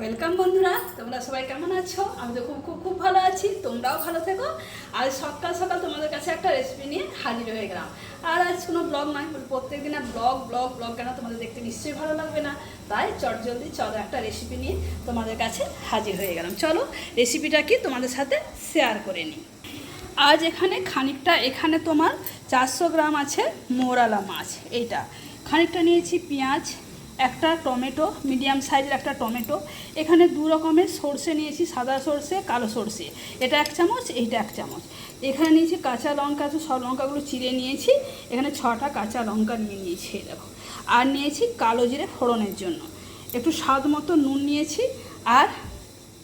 Welcome বন্ধুরা, তোমরা সবাই কেমন আছো? আমি তো খুব খুব খুব ভালো আছি, তোমরাও ভালো থেকো। আজ সকাল সকাল তোমাদের কাছে একটা রেসিপি নিয়ে হাজির হয়ে গেলাম। আর আজ কোনো ব্লগ নয় প্রত্যেক দিনের ব্লগ ব্লগ ব্লগ কেন তোমাদের দেখতে নিশ্চয়ই ভালো লাগবে না? তাই চট জলদি চলো একটা রেসিপি নিয়ে তোমাদের কাছে হাজির হয়ে গেলাম। চলো রেসিপিটা কি তোমাদের সাথে শেয়ার করে নিই। আজ এখানে খানিকটা, এখানে তোমার চারশো গ্রাম আছে মোরালা মাছ, এইটা। খানিকটা নিয়েছি পেঁয়াজ একটা টমেটো, মিডিয়াম সাইজের একটা টমেটো। এখানে দু রকমের সর্ষে নিয়েছি, সাদা সর্ষে, কালো সর্ষে। এটা এক চামচ, এইটা এক চামচ। এখানে নিয়েছি কাঁচা লঙ্কা, তো সব লঙ্কাগুলো চিড়ে নিয়েছি। এখানে ছটা কাঁচা লঙ্কা নিয়ে নিয়েছি দেখো। আর নিয়েছি কালো জিরে ফোড়নের জন্য। একটু স্বাদ মতো নুন নিয়েছি, আর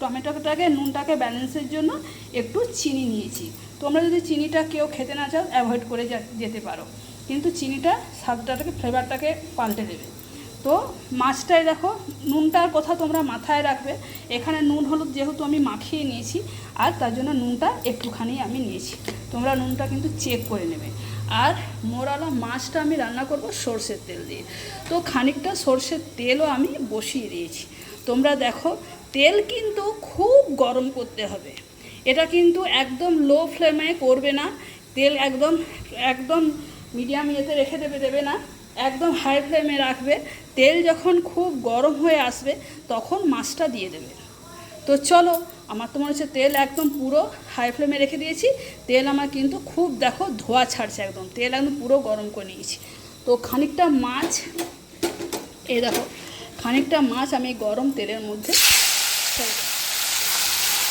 টমেটোটাকে, নুনটাকে ব্যালেন্সের জন্য একটু চিনি নিয়েছি। তোমরা যদি চিনিটা কেউ খেতে না চাও, অ্যাভয়েড করে যেতে পারো। কিন্তু চিনিটা, স্বাদটাকে, ফ্লেভারটাকে পাল্টে দেবে। তো মাছটায় দেখো, নুনটার কথা তোমরা মাথায় রাখবে। এখানে নুন, হলুদ যেহেতু আমি মাখিয়ে নিয়েছি, আর তার জন্য নুনটা একটুখানি আমি নিয়েছি। তোমরা নুনটা কিন্তু চেক করে নেবে। আর মোরালা মাছটা আমি রান্না করব সর্ষের তেল দিয়ে। তো খানিকটা সর্ষের তেলও আমি বসিয়ে দিয়েছি। তোমরা দেখো, তেল কিন্তু খুব গরম করতে হবে। এটা কিন্তু একদম লো ফ্লেমে করবে না। তেল একদম একদম মিডিয়াম ইয়েতে রেখে দেবে দেবে না। একদম হাই ফ্লেমে রাখবে। তেল যখন খুব গরম হয়ে আসবে, তখন মাছটা দিয়ে দেবে। তো চলো, আমার তো মনে হচ্ছে তেল একদম পুরো হাই ফ্লেমে রেখে দিয়েছি। তেল আমার কিন্তু খুব, দেখো, ধোয়া ছাড়ছে একদম। তেল একদম পুরো গরম করে নিয়েছি। তো খানিকটা মাছ, এই দেখো, খানিকটা মাছ আমি গরম তেলের মধ্যে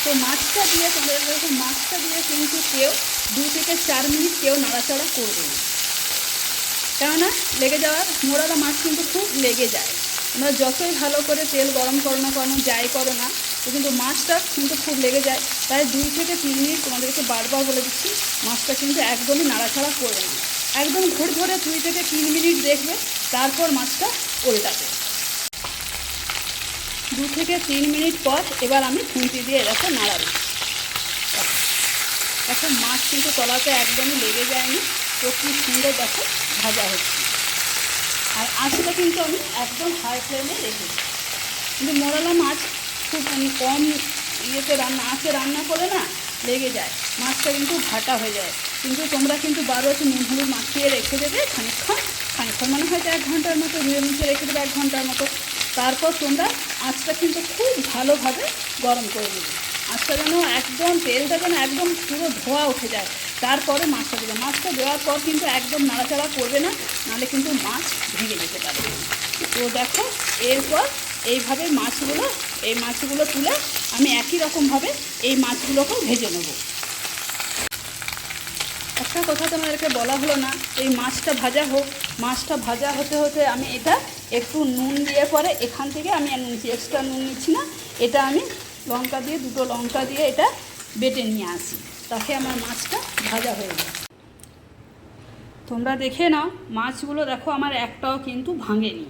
তো মাছটা দিয়ে তোমাদের মাছটা দিয়ে কিন্তু কেউ দু থেকে চার মিনিট কেউ নাড়াচাড়া করবে না। কেননা লেগে যাওয়ার মোড়ালা মাছ কিন্তু খুব লেগে যায়। তোমরা যতই ভালো করে তেল গরম করো না কোনো, যাই করো না কিন্তু মাছটা কিন্তু খুব লেগে যায়। তাই দুই থেকে তিন মিনিট তোমাদেরকে বারবার বলে দিচ্ছি, মাছটা কিন্তু একদমই নাড়াছাড়া করবে না। একদম ঘুরে ধরে দুই থেকে তিন মিনিট দেখবে, তারপর মাছটা উল্টাবে। দু থেকে তিন মিনিট পর এবার আমি খুঁটি দিয়ে দেখো নাড়াবো। দেখো, মাছ কিন্তু তলাতে একদমই লেগে যায়নি। কি সুন্দর দেখো ভাজা হচ্ছে। আর আঁচটা কিন্তু আমি একদম হাই ফ্লেমে রেখেছি। কিন্তু মোরালা মাছ খুব মানে কম ইয়েতে রান্না, আঁচে রান্না করে না লেগে যায়। মাছটা কিন্তু ঘাটা হয়ে যায়। কিন্তু তোমরা কিন্তু বারো একটু নুন, হলুদ মাখিয়ে রেখে দেবে খানিকক্ষণ। খানিকক্ষণ মানে হয়তো এক ঘণ্টার মতো ধুয়ে মুছে রেখে দেবে এক ঘণ্টার মতো। তারপর তোমরা আঁচটা কিন্তু খুব ভালোভাবে গরম করে নেবে। আঁচটা যেন একদম তেলটা যেন একদম পুরো ধোয়া উঠে যায়। তারপরে মাছটা দেবে। মাছটা দেওয়ার পর কিন্তু একদম নাড়াচাড়া করবে না, নাহলে কিন্তু মাছ ভেঙে যেতে পারে। তো দেখো, এরপর এইভাবে মাছগুলো, এই মাছগুলো তুলে আমি একই রকমভাবে এই মাছগুলোকেও ভেজে নেব। একটা কথা তোমাদেরকে বলা হলো না, এই মাছটা ভাজা হোক, মাছটা ভাজা হতে হতে আমি এটা একটু নুন দিয়ে পরে এখান থেকে আমি নিচ্ছি এক্সট্রা নুন নিচ্ছি না। এটা আমি লঙ্কা দিয়ে, দুটো লঙ্কা দিয়ে এটা বেটে নিয়ে আসি। তাকে আমার মাছটা ভাজা হয়ে যায় তোমরা দেখে নাও, মাছগুলো দেখো, আমার একটাও কিন্তু ভাঙেনি।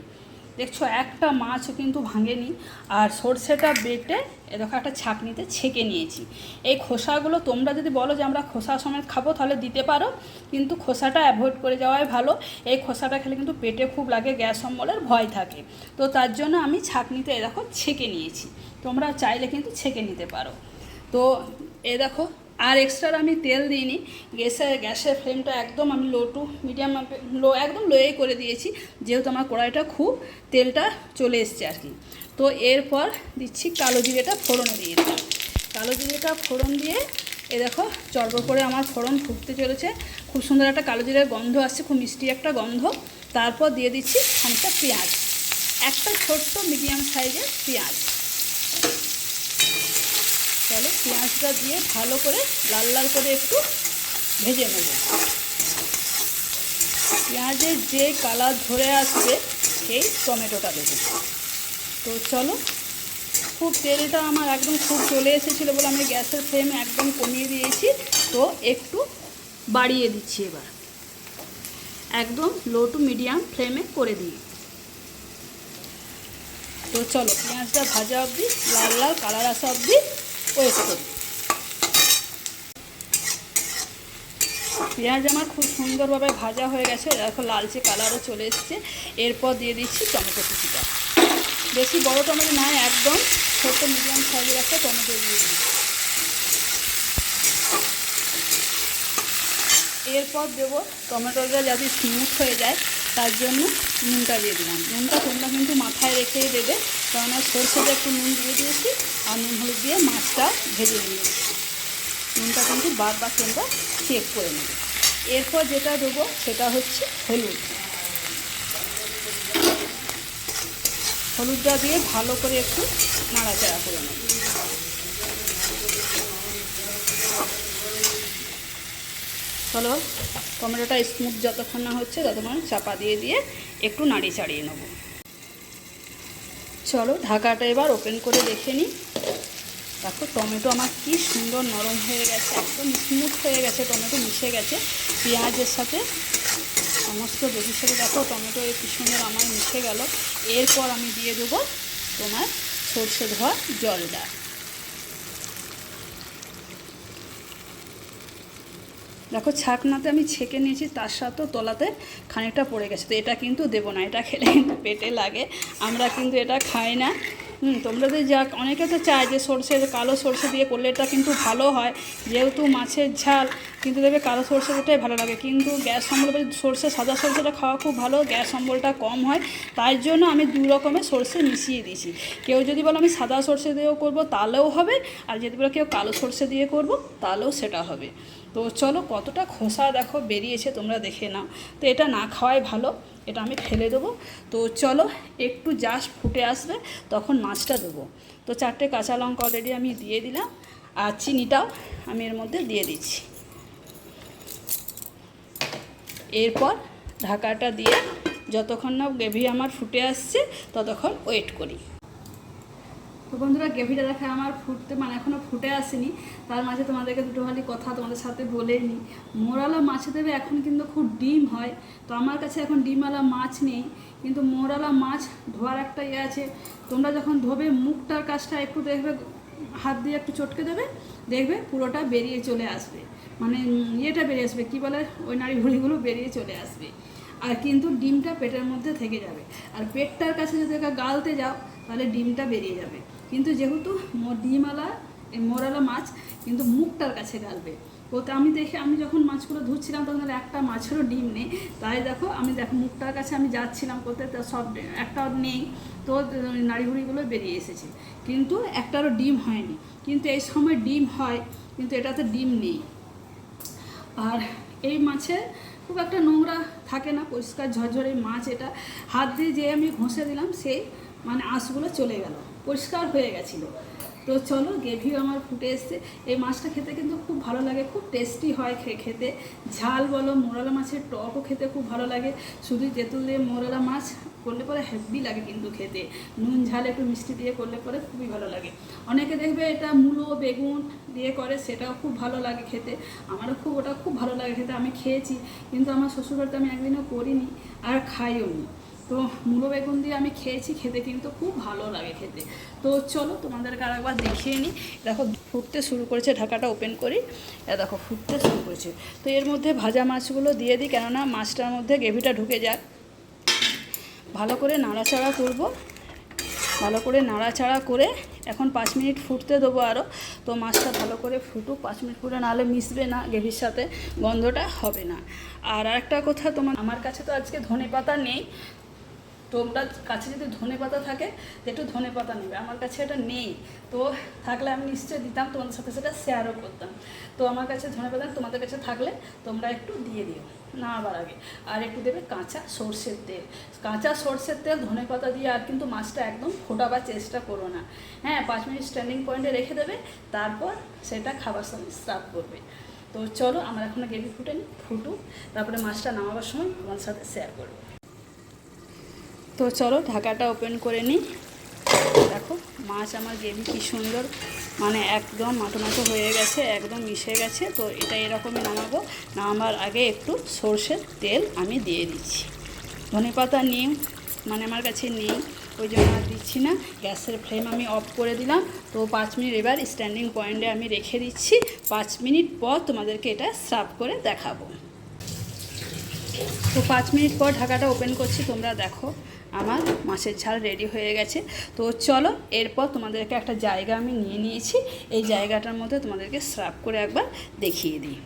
দেখছ, একটা মাছও কিন্তু ভাঙেনি। আর সর্ষেটা বেটে এ দেখো একটা ছাঁকনিতে ছেঁকে নিয়েছি। এই খোসাগুলো তোমরা যদি বলো যে আমরা খোসা সমেত খাব, তাহলে দিতে পারো। কিন্তু খোসাটা অ্যাভয়েড করে যাওয়াই ভালো। এই খোসাটা খেলে কিন্তু পেটে খুব লাগে, গ্যাস অম্বলের ভয় থাকে। তো তার জন্য আমি ছাঁকনিতে এ দেখো ছেঁকে নিয়েছি। তোমরা চাইলে কিন্তু ছেঁকে নিতে পারো। তো এ দেখো আর এক্সট্রা আমি তেল দিইনি। গ্যাসের গ্যাসের ফ্লেমটা একদম আমি লো টু মিডিয়াম লো একদম লোয়ে করে দিয়েছি। যেহেতু আমার কড়াইটা খুব তেলটা চলে এসছে আর কি। তো এরপর দিচ্ছি কালো জিরেটা ফোড়নে দিয়ে কালো জিরেটা ফোড়ন দিয়ে এ দেখো চড়বড় করে আমার ফোড়ন ফুটতে চলেছে। খুব সুন্দর একটা কালো জিরের গন্ধ আসছে, খুব মিষ্টি একটা গন্ধ। তারপর দিয়ে দিচ্ছি খানিকটা পেঁয়াজ। একটা ছোট্ট মিডিয়াম সাইজের পেঁয়াজ। পেঁয়াজটা দিয়ে ভালো করে লাল লাল করে একটু ভেজে নেব। পেঁয়াজের যে কালার ধরে আসবে, সেই টমেটোটা দেবো। তো চলো, খুব তেলটা আমার একদম খুব চলে এসেছিল বলে আমি গ্যাসের ফ্লেম একদম কমিয়ে দিয়েছি, তো একটু বাড়িয়ে দিচ্ছি এবার। একদম লো টু মিডিয়াম ফ্লেমে করে দিই। তো চলো, পেঁয়াজটা ভাজা অবধি, লাল লাল কালার আসা অবধি পেঁয়াজ আমার খুব সুন্দরভাবে ভাজা হয়ে গেছে। দেখো, লালচে কালারও চলে এসছে। এরপর দিয়ে দিচ্ছি টমেটো কুচিটা। বেশি বড় টমেটো নয় একদম ছোট্ট মিডিয়াম সাইজের একটা টমেটো দিয়ে দিচ্ছি। এরপর দেবো, টমেটোটা যাতে স্মুথ হয়ে যায়। তার জন্য নুনটা দিয়ে দিলাম। নুনটা তোমরা কিন্তু মাথায় রেখেই দেবে, কেননা সরষেতে একটু নুন দিয়ে দিয়েছি, আর নুন হলুদ দিয়ে মাছটা ভেজে নিয়েছি। নুনটা কিন্তু বারবার তোমরা চেক করে নেবে। এরপর যেটা দেবো সেটা হচ্ছে হলুদ। হলুদটা দিয়ে ভালো করে একটু নাড়াচাড়া করে নেব। চলো টমেটোটা স্মুথ যতক্ষণ না হচ্ছে ততক্ষণ চাপা দিয়ে দিয়ে একটু নাড়িয়ে চাড়িয়ে নেব। চলো ঢাকাটা এবার ওপেন করে দেখে নিই দেখো টমেটো আমার কি সুন্দর নরম হয়ে গেছে, একদম স্মুথ হয়ে গেছে, টমেটো মিশে গেছে। পেঁয়াজের সাথে সমস্ত বেবির সাথে দেখো টমেটো কি সুন্দর আমার মিশে গেল। এরপর আমি দিয়ে দেবো তোমার সর্ষে ধোয়া জলটা। দেখো, ছাকনাতে আমি ছেঁকে নিয়েছি, তার সাথেও তলাতে খানিকটা পড়ে গেছে। তো এটা কিন্তু দেবো না, এটা খেলে কিন্তু পেটে লাগে। আমরা কিন্তু এটা খাই না। হুম, তোমরা তো যা অনেকে তো চায় যে সর্ষে, কালো সর্ষে দিয়ে করলে এটা কিন্তু ভালো হয়। যেহেতু মাছের ঝাল, কিন্তু দেবে কালো সর্ষেটাই ভালো লাগে। কিন্তু গ্যাস অম্বল সর্ষে, সাদা সর্ষেটা খাওয়া খুব ভালো, গ্যাস অম্বলটা কম হয়। তাই জন্য আমি দু রকমের সর্ষে মিশিয়ে দিয়েছি। কেউ যদি বলো আমি সাদা সর্ষে দিয়েও করব, তাহলেও হবে। আর যদি বলো কেউ কালো সর্ষে দিয়ে করব, তাহলেও সেটা হবে। তো চলো কতটা খোসা দেখো বেরিয়েছে তোমরা দেখে নাও। তো এটা না খাওয়াই ভালো, এটা আমি ফেলে দেবো। তো চলো একটু জাস্ট ফুটে আসবে, তখন মাছটা দেবো। তো চারটে কাঁচা লঙ্কা অলরেডি আমি দিয়ে দিলাম, আর চিনিটাও আমি এর মধ্যে দিয়ে দিচ্ছি। এরপর ঢাকাটা দিয়ে যতক্ষণ না গ্রেভি আমার ফুটে আসছে, ততক্ষণ ওয়েট করি। তো বন্ধুরা গ্রেভিটা দেখা আমার ফুটতে মানে এখনও ফুটে আসেনি। তার মাঝে তোমাদেরকে দুটো খালি কথা তোমাদের সাথে বলে নিই মোরালা মাছে দেবে এখন কিন্তু খুব ডিম হয়। তো আমার কাছে এখন ডিমওয়ালা মাছ নেই। কিন্তু মোরালা মাছ ধোয়ার একটা ইয়ে আছে। তোমরা যখন ধোবে, মুখটার কাজটা একটু দেখবে, হাত দিয়ে একটু চটকে দেবে, দেখবে পুরোটা বেরিয়ে চলে আসবে। মানে ইয়েটা বেরিয়ে আসবে, কী বলে? ওই নাড়ি ভুড়িগুলো বেরিয়ে চলে আসবে। আর কিন্তু ডিমটা পেটের মধ্যে থেকে যাবে। আর পেটটার কাছে যদি গালতে যাও, তাহলে ডিমটা বেরিয়ে যাবে। কিন্তু যেহেতু এই মোরালা মাছ কিন্তু মুখটার কাছে গালবে ওতে আমি দেখে আমি যখন মাছগুলো ধুচ্ছিলাম, তখন একটা মাছেরও ডিম নেই। তাই দেখো, আমি দেখো মুখটার কাছে আমি যাচ্ছিলাম করতে তো সব একটাও নেই। তো নাড়িভুড়িগুলো বেরিয়ে এসেছে। কিন্তু একটারও ডিম হয়নি। কিন্তু এই সময় ডিম হয়, কিন্তু এটাতে ডিম নেই। আর এই মাছে খুব একটা নোংরা থাকে না, পরিষ্কার ঝরঝরে মাছ এটা। হাত দিয়ে যে আমি ঘষে দিলাম, সেই মানে আঁশগুলো চলে গেল, পরিষ্কার হয়ে গেছিল। তো চলো, গ্রেভিও আমার ফুটে এসছে। এই মাছটা খেতে কিন্তু খুব ভালো লাগে, খুব টেস্টি হয় খেতে। ঝাল বলো, মোরালা মাছের টকও খেতে খুব ভালো লাগে। শুধু তেঁতুল দিয়ে মোরালা মাছ করলে পরে হেভি লাগে কিন্তু খেতে। নুন, ঝাল একটু মিষ্টি দিয়ে করলে পরে খুবই ভালো লাগে। অনেকে দেখবে এটা মূলো, বেগুন দিয়ে করে, সেটাও খুব ভালো লাগে খেতে। আমারও খুব, ওটা খুব ভালো লাগে খেতে। আমি খেয়েছি, কিন্তু আমার শ্বশুরবাড়িতে আমি একদিনও করিনি, আর খাইও নি তো মূলো বেগুন দিয়ে আমি খেয়েছি, খেতে কিন্তু খুব ভালো লাগে খেতে। তো চলো তোমাদেরকে আর একবার দেখিয়ে নিই দেখো, ফুটতে শুরু করেছে, ঢাকাটা ওপেন করি। দেখো, ফুটতে শুরু করেছে। তো এর মধ্যে ভাজা মাছগুলো দিয়ে দিই, কেননা মাছটার মধ্যে গ্রেভিটা ঢুকে যাক ভালো করে নাড়াচাড়া করব। ভালো করে নাড়াচাড়া করে এখন পাঁচ মিনিট ফুটতে দেবো আরও তো মাছটা ভালো করে ফুটুক, পাঁচ মিনিট ফুটে নাহলে মিশবে না, গ্রেভির সাথে গন্ধটা হবে না। আর একটা কথা তোমার, আমার কাছে তো আজকে ধনে পাতা নেই। তোমরা কাছে যদি ধনে পাতা থাকে একটু ধনে পাতা নেবে। আমার কাছে এটা নেই। তো থাকলে আমি নিশ্চয়ই দিতাম, তোমাদের সাথে সেটা শেয়ারও করতাম। তো আমার কাছে ধনে পাতা, তোমাদের কাছে থাকলে তোমরা একটু দিয়ে দিও, না আবার আগে। আর একটু দেবে কাঁচা সর্ষের তেল। কাঁচা সর্ষের তেল, ধনে পাতা দিয়ে আর কিন্তু মাছটা একদম ফোটাবার চেষ্টা করো না। হ্যাঁ পাঁচ মিনিট স্ট্যান্ডিং পয়েন্টে রেখে দেবে, তারপর সেটা খাবার সঙ্গে সার্ভ করবে। তো চলো, আমার এখনও গ্রেভি ফুটেনি ফুটুক, তারপরে মাছটা নামাবার সময় তোমার সাথে শেয়ার করব। তো চলো ঢাকাটা ওপেন করে নিই। দেখো, মাছ আমার গ্রেভি কী সুন্দর। মানে একদম মাটো মাটো হয়ে গেছে, একদম মিশে গেছে। তো এটা এরকমই নামাবো। নামাবার আগে একটু সর্ষের তেল আমি দিয়ে দিচ্ছি। ধনে পাতা নিয়ে মানে আমার কাছে নেই, ওই জন্য আর দিচ্ছি না। গ্যাসের ফ্লেম আমি অফ করে দিলাম। তো পাঁচ মিনিট এবার স্ট্যান্ডিং পয়েন্টে আমি রেখে দিচ্ছি। পাঁচ মিনিট পর তোমাদেরকে এটা সার্ভ করে দেখাবো। তো পাঁচ মিনিট পর ঢাকাটা ওপেন করছি, তোমরা দেখো। আমার মাছের ঝাল রেডি হয়ে গেছে। তো চলো, এরপর তোমাদেরকে একটা জায়গা আমি নিয়ে নিয়েছি। এই জায়গাটার মধ্যে তোমাদেরকে সার্ভ করে একবার দেখিয়ে দিই।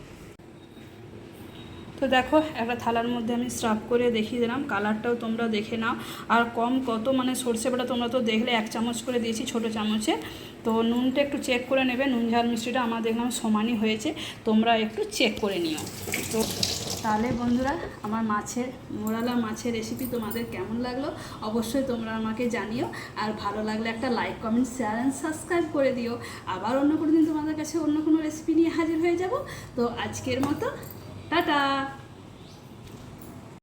তো দেখো, একটা থালার মধ্যে আমি স্রাব করে দেখিয়ে দিলাম। কালারটাও তোমরা দেখে নাও। আর কম কত মানে সর্ষে বাটা তোমরা তো দেখলে এক চামচ করে দিয়েছি ছোটো চামচে। তো নুনটা একটু চেক করে নেবে। নুন, ঝাল, মিষ্টিটা আমার দেখলাম সমানই হয়েছে। তোমরা একটু চেক করে নিও। তো তাহলে বন্ধুরা, আমার মাছের, মোরালা মাছের রেসিপি তোমাদের কেমন লাগল অবশ্যই তোমরা আমাকে জানিও। আর ভালো লাগলে একটা like comment share and subscribe করে দিও। আবার অন্য কোনো দিন তোমাদের কাছে অন্য কোনো রেসিপি নিয়ে হাজির হয়ে যাব। তো আজকের মতো, টাটা!